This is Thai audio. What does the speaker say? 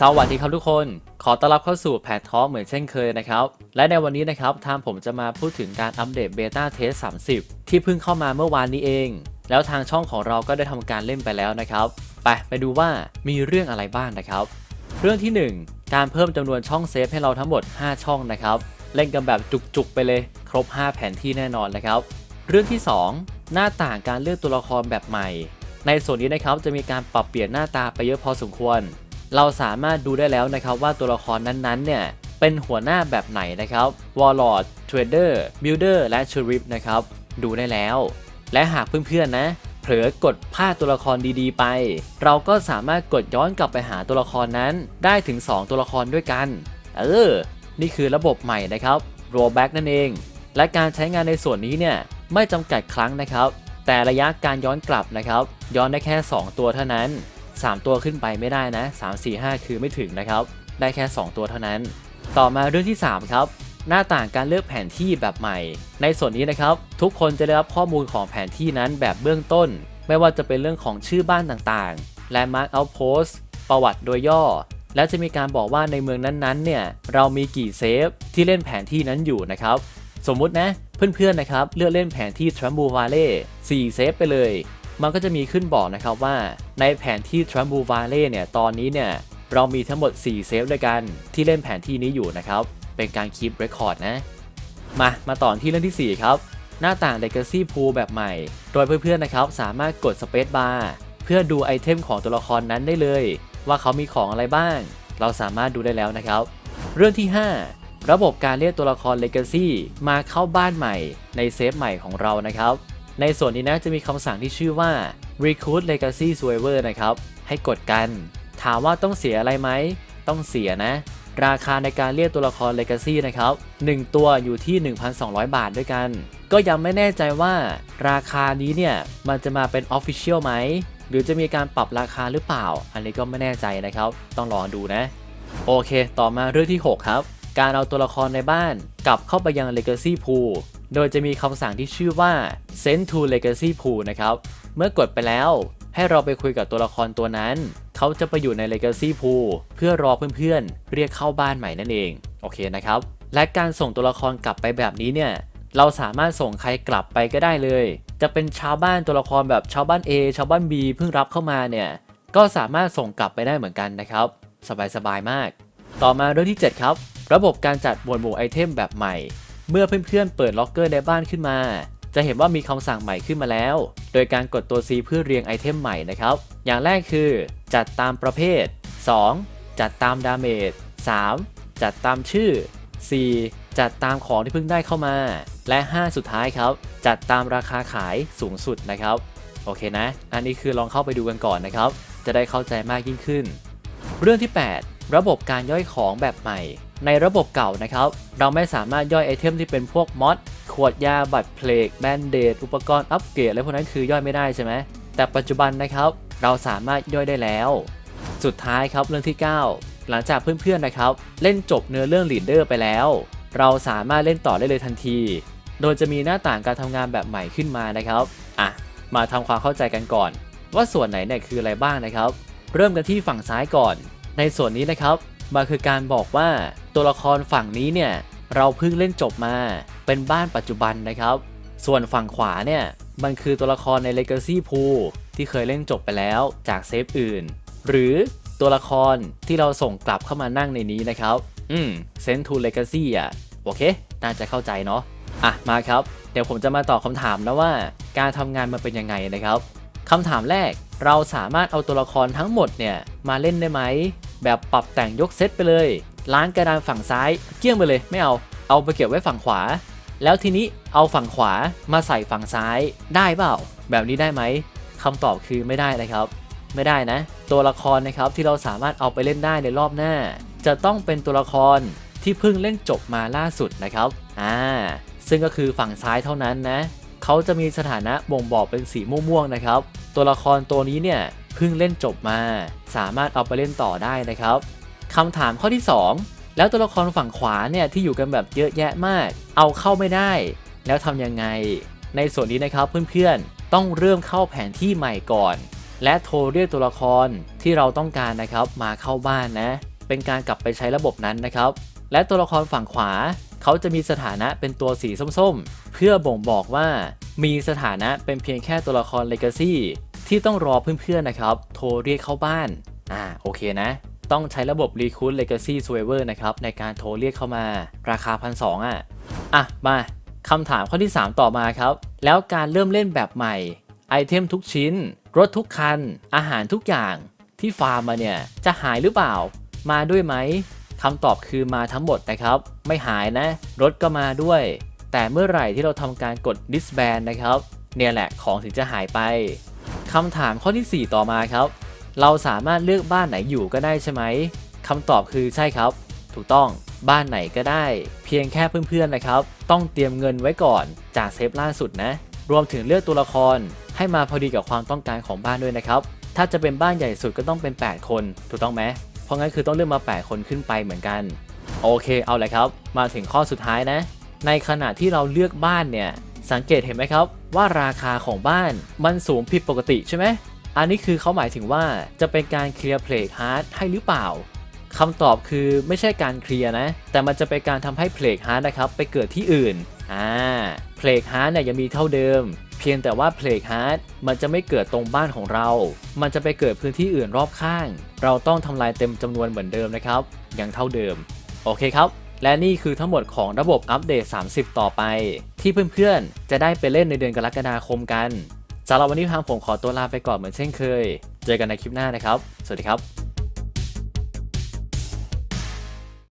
สวัสดีครับทุกคน ขอต้อนรับเข้าสู่แพททอเหมือนเช่นเคยนะครับ และในวันนี้นะครับทางผมจะมาพูดถึงการอัปเดตเบต้าเทส30 ที่เพิ่งเข้ามาเมื่อวานนี้เอง แล้วทางช่องของเราก็ได้ทำการเล่นไปแล้วนะครับ ไปไปดูว่ามีเรื่องอะไรบ้างนะครับ เรื่องที่ 1 การเพิ่มจำนวนช่องเซฟให้เราทั้งหมด 5 ช่องนะครับ เล่นกันแบบจุกๆไปเลย ครบ 5 แผนที่แน่นอนนะครับ เรื่องที่ 2 หน้าต่างการเลือกตัวละครแบบใหม่ ในส่วนนี้นะครับจะมีการปรับเปลี่ยนหน้าตาไปเยอะพอสมควร เราสามารถดูได้แล้วนะครับว่าตัวละครนั้นๆ เนี่ยเป็นหัวหน้าแบบไหนนะครับ Warlord Trader Builder และ Sheriff นะครับดูได้แล้ว และหากเพื่อนๆนะเผลอกดพลาดตัวละครดีๆ ไป เราก็สามารถกดย้อนกลับไปหาตัวละครนั้นได้ถึง 2 ตัวละครด้วยกัน เออ นี่คือระบบใหม่นะครับ Rollback นั่นเอง และการใช้งานในส่วนนี้เนี่ยไม่จำกัดครั้งนะครับ แต่ระยะการย้อนกลับนะครับ ย้อนได้แค่ 2 ตัวเท่านั้น 3 ตัวขึ้นไปไม่ได้นะ 3 4 5 คือไม่ถึงนะครับ ได้แค่ 2 ตัวเท่านั้น ต่อมาเรื่องที่ 3 ครับ หน้าต่างการเลือกแผนที่แบบใหม่ ในส่วนนี้นะครับ ทุกคนจะได้รับข้อมูลของแผนที่นั้นแบบเบื้องต้น ไม่ว่าจะเป็นเรื่องของชื่อบ้านต่างๆ Landmark Outpost ประวัติโดยย่อ และจะมีการบอกว่าในเมืองนั้นๆ เนี่ย เรามีกี่เซฟที่เล่นแผนที่นั้นอยู่นะครับ สมมุตินะ เพื่อนๆ นะครับ เลือกเล่นแผนที่ t r a m b u Valley 4เซฟไปเลย มันก็จะมีขึ้นบอกนะครับว่าในแผนที่ t r a m b u Valley เนี่ยตอนนี้เนี่ยเรามีทั้งหมด 4 เซฟด้วยกันที่เล่นแผนที่นี้อยู่นะครับ เป็นการคีปเรคคอร์ดนะ มามาต่อที่เรื่องที่ 4 ครับ หน้าต่าง Legacy Pool แบบใหม่ โดยเพื่อนๆนะครับ สามารถกด Space Bar เพื่อดูไอเทมของตัวละครนั้นได้เลย ว่าเขามีของอะไรบ้าง เราสามารถดูได้แล้วนะครับ เรื่องที่ 5 ระบบการเรียกตัวละคร Legacy มาเข้าบ้านใหม่ในเซฟใหม่ของเรานะครับ ในส่วนนี้นะจะมีคำสั่งที่ชื่อว่า Recruit Legacy Survivor นะครับ ให้กดกัน ถามว่าต้องเสียอะไรไหม ต้องเสียนะ ราคาในการเรียกตัวละคร Legacy นะครับ 1 ตัวอยู่ที่ 1,200 บาทด้วยกัน ก็ยังไม่แน่ใจว่าราคานี้เนี่ย มันจะมาเป็น Official ไหม หรือจะมีการปรับราคาหรือเปล่า อันนี้ก็ไม่แน่ใจนะครับ ต้องรอดูนะ โอเค ต่อมาเรื่องที่ 6 ครับ การเอาตัวละครในบ้านกลับเข้าไปยัง Legacy Pool โดยจะมีคำสั่งที่ชื่อว่า Send to Legacy Pool นะครับ เมื่อกดไปแล้วให้เราไปคุยกับตัวละครตัวนั้น เขาจะไปอยู่ใน Legacy Pool เพื่อรอเพื่อนๆ เรียกเข้าบ้านใหม่นั่นเอง โอเคนะครับ และการส่งตัวละครกลับไปแบบนี้เนี่ย เราสามารถส่งใครกลับไปก็ได้เลย จะเป็นชาวบ้านตัวละครแบบชาวบ้าน A ชาวบ้าน B เพิ่งรับเข้ามาเนี่ย ก็สามารถส่งกลับไปได้เหมือนกันนะครับ สบายๆมาก ต่อมาเรื่องที่ 7 ครับ ระบบการจัดหมวดหมู่ไอเทมแบบใหม่ เมื่อเพื่อนๆเปิดล็อกเกอร์ในบ้านขึ้นมา จะเห็นว่ามีคำสั่งใหม่ขึ้นมาแล้ว โดยการกดตัว C เพื่อเรียงไอเทมใหม่นะครับ อย่างแรกคือ จัดตามประเภท 2. จัดตามดาเมจ 3. จัดตามชื่อ 4. จัดตามของที่เพิ่งได้เข้ามา และ 5 สุดท้ายครับ จัดตามราคาขายสูงสุดนะครับ โอเคนะ อันนี้คือลองเข้าไปดูกันก่อนนะครับ จะได้เข้าใจมากยิ่งขึ้น เรื่องที่ 8 ระบบการย่อยของแบบใหม่ ในระบบเก่านะครับ เราไม่สามารถย่อยไอเทมที่เป็นพวกมอดขวดยาบัตรเพลกแบนเดดอุปกรณ์อัปเกรดอะไรพวกนั้นคือย่อยไม่ได้ใช่ไหมแต่ปัจจุบันนะครับ เราสามารถย่อยได้แล้ว สุดท้ายครับเรื่องที่ 9 หลังจากเพื่อนๆนะครับ เล่นจบเนื้อเรื่องลีดเดอร์ไปแล้ว เราสามารถเล่นต่อได้เลยทันที โดยจะมีหน้าต่างการทำงานแบบใหม่ขึ้นมานะครับอะมาทำความเข้าใจกันก่อน ว่าส่วนไหนเนี่ยคืออะไรบ้างนะครับ เริ่มกันที่ฝั่งซ้ายก่อน ในส่วนนี้นะครับ มันคือการบอกว่าตัวละครฝั่งนี้เนี่ยเราเพิ่งเล่นจบมาเป็นบ้านปัจจุบันนะครับ ส่วนฝั่งขวาเนี่ยมันคือตัวละครใน Legacy Pool ที่เคยเล่นจบไปแล้วจากเซฟอื่น หรือตัวละครที่เราส่งกลับเข้ามานั่งในนี้นะครับ อืม Send to Legacy อะ โอเค น่าจะเข้าใจเนาะ อะ มาครับ เดี๋ยวผมจะมาตอบคำถามนะว่า การทำงานมันเป็นยังไงนะครับคำถามแรก เราสามารถเอาตัวละครทั้งหมดเนี่ยมาเล่นได้ไหม แบบปรับแต่งยกเซตไปเลย ล้างกระดานฝั่งซ้ายเกลี้ยงไปเลยไม่เอา เอาไปเก็บไว้ฝั่งขวา แล้วทีนี้เอาฝั่งขวามาใส่ฝั่งซ้ายได้เปล่า แบบนี้ได้ไหมคำตอบคือไม่ได้นะครับ ไม่ได้นะ ตัวละครนะครับที่เราสามารถเอาไปเล่นได้ในรอบหน้า จะต้องเป็นตัวละครที่เพิ่งเล่นจบมาล่าสุดนะครับอ่าซึ่งก็คือฝั่งซ้ายเท่านั้นนะเขาจะมีสถานะบ่งบอกเป็นสีม่วงๆนะครับ ตัวละครตัวนี้เนี่ย เพิ่งเล่นจบมา สามารถเอาไปเล่นต่อได้นะครับคำถามข้อที่ 2 แล้วตัวละครฝั่งขวาเนี่ยที่อยู่กันแบบเยอะแยะมาก เอาเข้าไม่ได้ แล้วทำยังไง ในส่วนนี้นะครับเพื่อนๆต้องเริ่มเข้าแผนที่ใหม่ก่อน และโทรเรียกตัวละครที่เราต้องการนะครับมาเข้าบ้านนะ เป็นการกลับไปใช้ระบบนั้นนะครับ และตัวละครฝั่งขวาเขาจะมีสถานะเป็นตัวสีส้มๆ เพื่อบ่งบอกว่ามีสถานะเป็นเพียงแค่ตัวละคร Legacy ที่ต้องรอเพื่อนๆนะครับ โทรเรียกเข้าบ้าน อ่าโอเคนะ ต้องใช้ระบบ Recruit Legacy Server นะครับ ในการโทรเรียกเข้ามา ราคาพันสอะ อะ มาคำถามข้อที่ 3 ต่อมาครับ แล้วการเริ่มเล่นแบบใหม่ ไอเทมทุกชิ้น รถทุกคัน อาหารทุกอย่างที่ฟาร์มมาเนี่ย จะหายหรือเปล่า มาด้วยไหมคำตอบคือมาทั้งหมดนะครับ ไม่หายนะ รถก็มาด้วย แต่เมื่อไหร่ที่เราทำการกด disband นะครับ เนี่ยแหละของถึงจะหายไป คำถามข้อทีสี่ 4 ต่อมาครับ เราสามารถเลือกบ้านไหนอยู่ก็ได้ใช่ไหมคำตอบคือใช่ครับ ถูกต้องบ้านไหนก็ได้ เพียงแค่เพื่อนๆนะครับ ต้องเตรียมเงินไว้ก่อนจากเซฟล่าสุดนะ รวมถึงเลือกตัวละครให้มาพอดีกับความต้องการของบ้านด้วยนะครับ ถ้าจะเป็นบ้านใหญ่สุดก็ต้องเป็น 8 คน ถูกต้องไหมเพราะงั้นคือต้องเลือกมา 8 คนขึ้นไปเหมือนกัน โอเคเอาเลยครับ มาถึงข้อสุดท้ายนะ ในขณะที่เราเลือกบ้านเนี่ย สังเกตเห็นไหมครับว่าราคาของบ้านมันสูงผิดปกติใช่ไหมอันนี้คือเขาหมายถึงว่าจะเป็นการเคลียร์เพลกฮาร์ดให้หรือเปล่าคำตอบคือไม่ใช่การเคลียร์นะ แต่มันจะเป็นการทำให้เพลกฮาร์ดนะครับไปเกิดที่อื่นอ่าเพลกฮาร์ดเนี่ยยังมีเท่าเดิม เพียงแต่ว่าเพลกฮาร์ดมันจะไม่เกิดตรงบ้านของเรา มันจะไปเกิดพื้นที่อื่นรอบข้าง เราต้องทำลายเต็มจำนวนเหมือนเดิมนะครับยังเท่าเดิม โอเคครับ และนี่คือทั้งหมดของระบบอัปเดต 30 ต่อไป ที่เพื่อนๆ จะได้ไปเล่นในเดือนกรกฎาคมกันสำหรับวันนี้ทางผมขอตัวลาไปก่อนเหมือนเช่นเคย เจอกันในคลิปหน้านะครับ สวัสดีครับ